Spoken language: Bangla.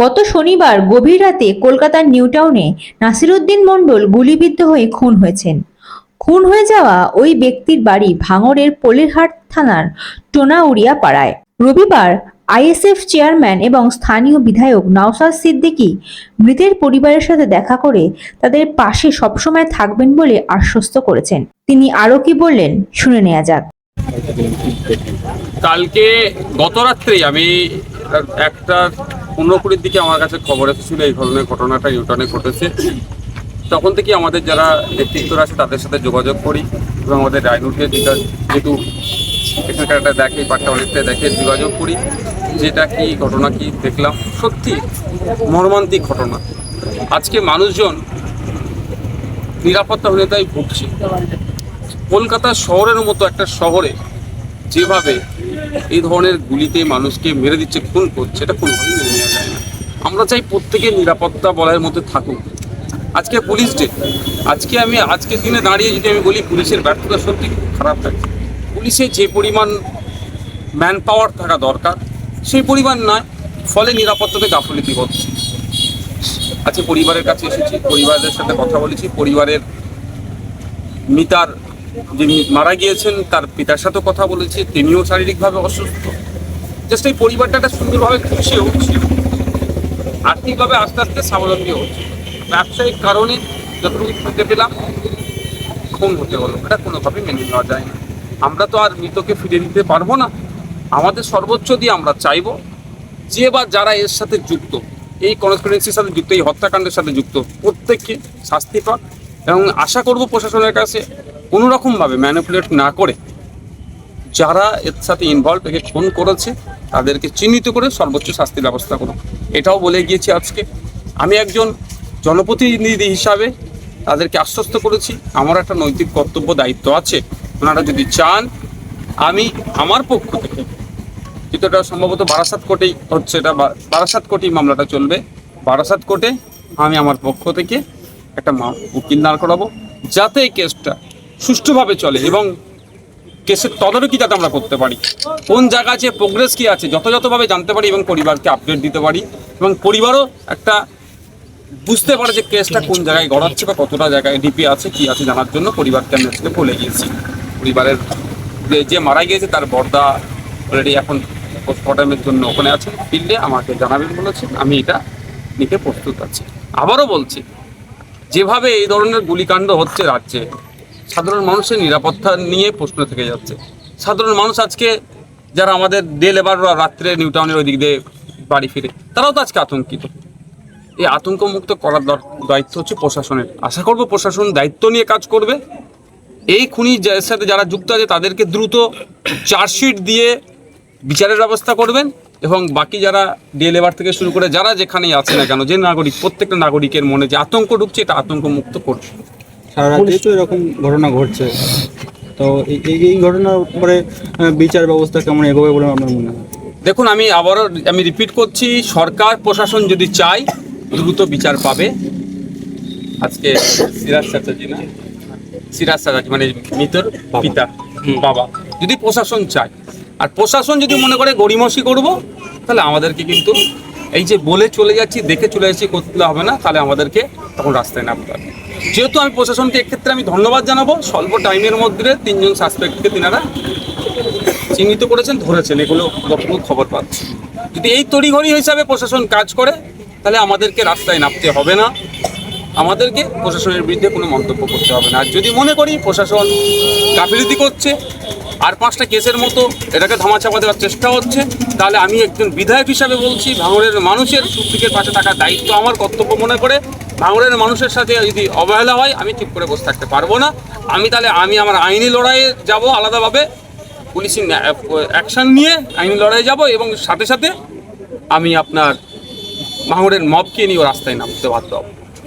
গত শনিবার গভীর রাতে কলকাতার নিউ টাউনে নাসিরুদ্দিন মণ্ডল গুলিবিদ্ধ হয়ে খুন হয়েছেন। খুন হয়ে যাওয়া ওই ব্যক্তির বাড়ি ভাঙড়ের পলিরহাট থানার টোনাউড়িয়া পাড়ায়। রবিবার আইএসএফ চেয়ারম্যান এবং স্থানীয় বিধায়ক নওশাদ সিদ্দিকী মৃতের পরিবারের সাথে দেখা করে তাদের পাশে সবসময় থাকবেন বলে আশ্বস্ত করেছেন। তিনি আরও কি বললেন শুনে নেওয়া যাক। কালকে গত রাত্রেই আমি একটা পনেরো কুড়ির দিকে আমার কাছে খবর এসেছিল এই ধরনের ঘটনাটা ইউটার্নে ঘটেছে। তখন থেকে আমাদের যারা নেতৃত্বরা আছে তাদের সাথে যোগাযোগ করি এবং আমাদের রাজনীতি যেহেতু এখানকার একটা দেখে পাট্টা অনেকটা দেখে যোগাযোগ করি যেটা কি ঘটনা কি দেখলাম। সত্যি মর্মান্তিক ঘটনা। আজকে মানুষজন নিরাপত্তা নিরাপত্তাহীনতায় ভুগছে। কলকাতা শহরের মতো একটা শহরে যেভাবে এই ধরনের গুলিতে মানুষকে মেরে দিচ্ছে, খুন করছে, এটা কোনোভাবেই মেনে নেওয়া যায় না। আমরা চাই প্রত্যেকের নিরাপত্তা বলয়ের মধ্যে থাকুক। আজকে পুলিশ ডে। আজকে আমি, আজকের দিনে দাঁড়িয়ে যদি আমি বলি পুলিশের ব্যর্থতা সত্যি খুব খারাপ লাগে পুলিশে যে পরিমাণ ম্যান পাওয়ার থাকা দরকার, সেই পরিমাণ নয়, ফলে নিরাপত্তাতে গাফলিতি হচ্ছে। আজকে পরিবারের কাছে এসেছি, পরিবারের সাথে কথা বলেছি, পরিবারের মিতার যিনি মারা গিয়েছেন, তার পিতার সাথেও কথা বলেছি, তিনিও শারীরিকভাবে অসুস্থ। জাস্ট এই পরিবারটা একটা সুন্দরভাবে খুশি হচ্ছে। আর্থিকভাবে আস্তে আস্তে স্বাবলম্বী হচ্ছে। ব্যবসায়িক কারণে যতটুকু শুনতে পেলাম, খুন হতে হলো। এটা কোনোভাবেই মেনে নেওয়া যায় না। আমরা তো আর মৃতকে ফিরে দিতে পারব না। আমাদের সর্বোচ্চ দিয়ে আমরা চাইব, যে বা যারা এর সাথে যুক্ত, এই কনস্পিরেন্সির সাথে যুক্ত, এই হত্যাকাণ্ডের সাথে যুক্ত, প্রত্যেককে শাস্তি পাক। এবং আশা করব প্রশাসনের কাছে কোনো রকমভাবে ম্যানিপুলেট না করে যারা এর সাথে ইনভলভ একে খুন করেছে, তাদেরকে চিহ্নিত করে সর্বোচ্চ শাস্তির ব্যবস্থা করুন। এটাও বলে গিয়েছি আজকে। আমি একজন জনপ্রতিনিধি হিসাবে তাদেরকে আশ্বস্ত করেছি। আমার একটা নৈতিক কর্তব্য, দায়িত্ব আছে। ওনারা যদি চান, আমি আমার পক্ষ থেকে কিন্তু এটা সম্ভবত বারাসাত কোর্টেই হচ্ছে এটা বারাসাত কোর্টেই মামলাটা চলবে। বারাসাত কোর্টে আমি আমার পক্ষ থেকে একটা উকিল দাঁড় করাবো। যাতে এই কেসটা সুষ্ঠুভাবে চলে এবং কেসের তদারকি যাতে আমরা করতে পারি। কোন জায়গা আছে প্রোগ্রেস কী আছে, যথাযথভাবে জানতে পারি এবং পরিবারকে আপডেট দিতে পারি এবং পরিবারও একটা বুঝতে পারে যে কেসটা কোন জায়গায় গড়াচ্ছে বা কতটা জায়গায় ডিপি আছে, কি আছে জানার জন্য পরিবারকে আমি আজকে বলে গিয়েছি পরিবারের যে- মারা গিয়েছে তার বর্দা অলরেডি এখন পোস্টমর্টমের জন্য ওখানে আছেন ফিল্ডে আমাকে জানাবেন বলেছেন, আমি এটা নিতে প্রস্তুত আছি। আবারও বলছি, যেভাবে এই ধরনের গুলিকাণ্ড হচ্ছে রাজ্যে সাধারণ মানুষের নিরাপত্তা নিয়ে প্রশ্ন থেকে যাচ্ছে। সাধারণ মানুষ আজকে যারা আমাদের ডে লেবাররা রাত্রে নিউ টাউনের ওই দিক দিয়ে বাড়ি ফিরে, তারাও তো আজকে আতঙ্কিত। এই আতঙ্ক মুক্ত করার দায়িত্ব হচ্ছে প্রশাসনের। আশা করব প্রশাসন দায়িত্ব নিয়ে কাজ করবে। এই খুনি সাথে যারা যুক্ত আছে, তাদেরকে দ্রুত চার্জশিট দিয়ে বিচারের ব্যবস্থা করবেন এবং বাকি যারা ডে লেবার থেকে শুরু করে যারা যেখানেই আছে না কেন, যে নাগরিক, প্রত্যেকটা নাগরিকের মনে যে আতঙ্ক ঢুকছে, এটা আতঙ্ক মুক্ত করবে সারা রাতে তো এরকম ঘটনা ঘটছে তো এই- এই ঘটনার উপরে বিচার ব্যবস্থা কেমন এগোবে বলে আপনার মনে হয়? দেখুন আমি আবারও আমি রিপিট করছি সরকার প্রশাসন যদি চায় দ্রুত বিচার পাবে। আজকে সিরাজ চ্যাটার্জি না? সিরাজ চ্যাটার্জি মানে মৃতর পিতা বাবা। যদি প্রশাসন চায় আর প্রশাসন যদি মনে করে গড়িমসি করব তাহলে আমাদেরকে কিন্তু এই যে বলে চলে যাচ্ছি, দেখে চলে যাচ্ছি করতে হবে না, তাহলে আমাদেরকে তখন রাস্তায় নামতে হবে। যেহেতু আমি প্রশাসনকে এক্ষেত্রে আমি ধন্যবাদ জানাব, স্বল্প টাইমের মধ্যে তিনজন সাসপেক্টকে তিনারা চিহ্নিত করেছেন, ধরেছেন, এগুলো বর্তমান খবর পাচ্ছি। যদি এই তড়িঘড়ি হিসাবে প্রশাসন কাজ করে, তাহলে আমাদেরকে রাস্তায় নামতে হবে না। আমাদেরকে প্রশাসনের বিরুদ্ধে কোনো মন্তব্য করতে হবে না। আর যদি মনে করি প্রশাসন গাফিলতি করছে, আর পাঁচটা কেসের মতো এটাকে ধামাচাপা দেওয়ার চেষ্টা হচ্ছে, তাহলে আমি একজন বিধায়ক হিসাবে বলছি ভাঙড়ের মানুষের সুখের পাশে থাকার দায়িত্ব আমার কর্তব্য মনে করে ভাঙড়ের মানুষের সাথে যদি অবহেলা হয়, আমি চুপ করে বসে থাকতে পারব না। আমি তাহলে আমি আমার আইনি লড়াইয়ে যাব আলাদাভাবে, পুলিশি অ্যাকশন নিয়ে আইনি লড়াই যাব এবং সাথে সাথে আমি আপনার ভাঙড়ের মবকে নিয়ে রাস্তায় নামতে বাধ্য হব।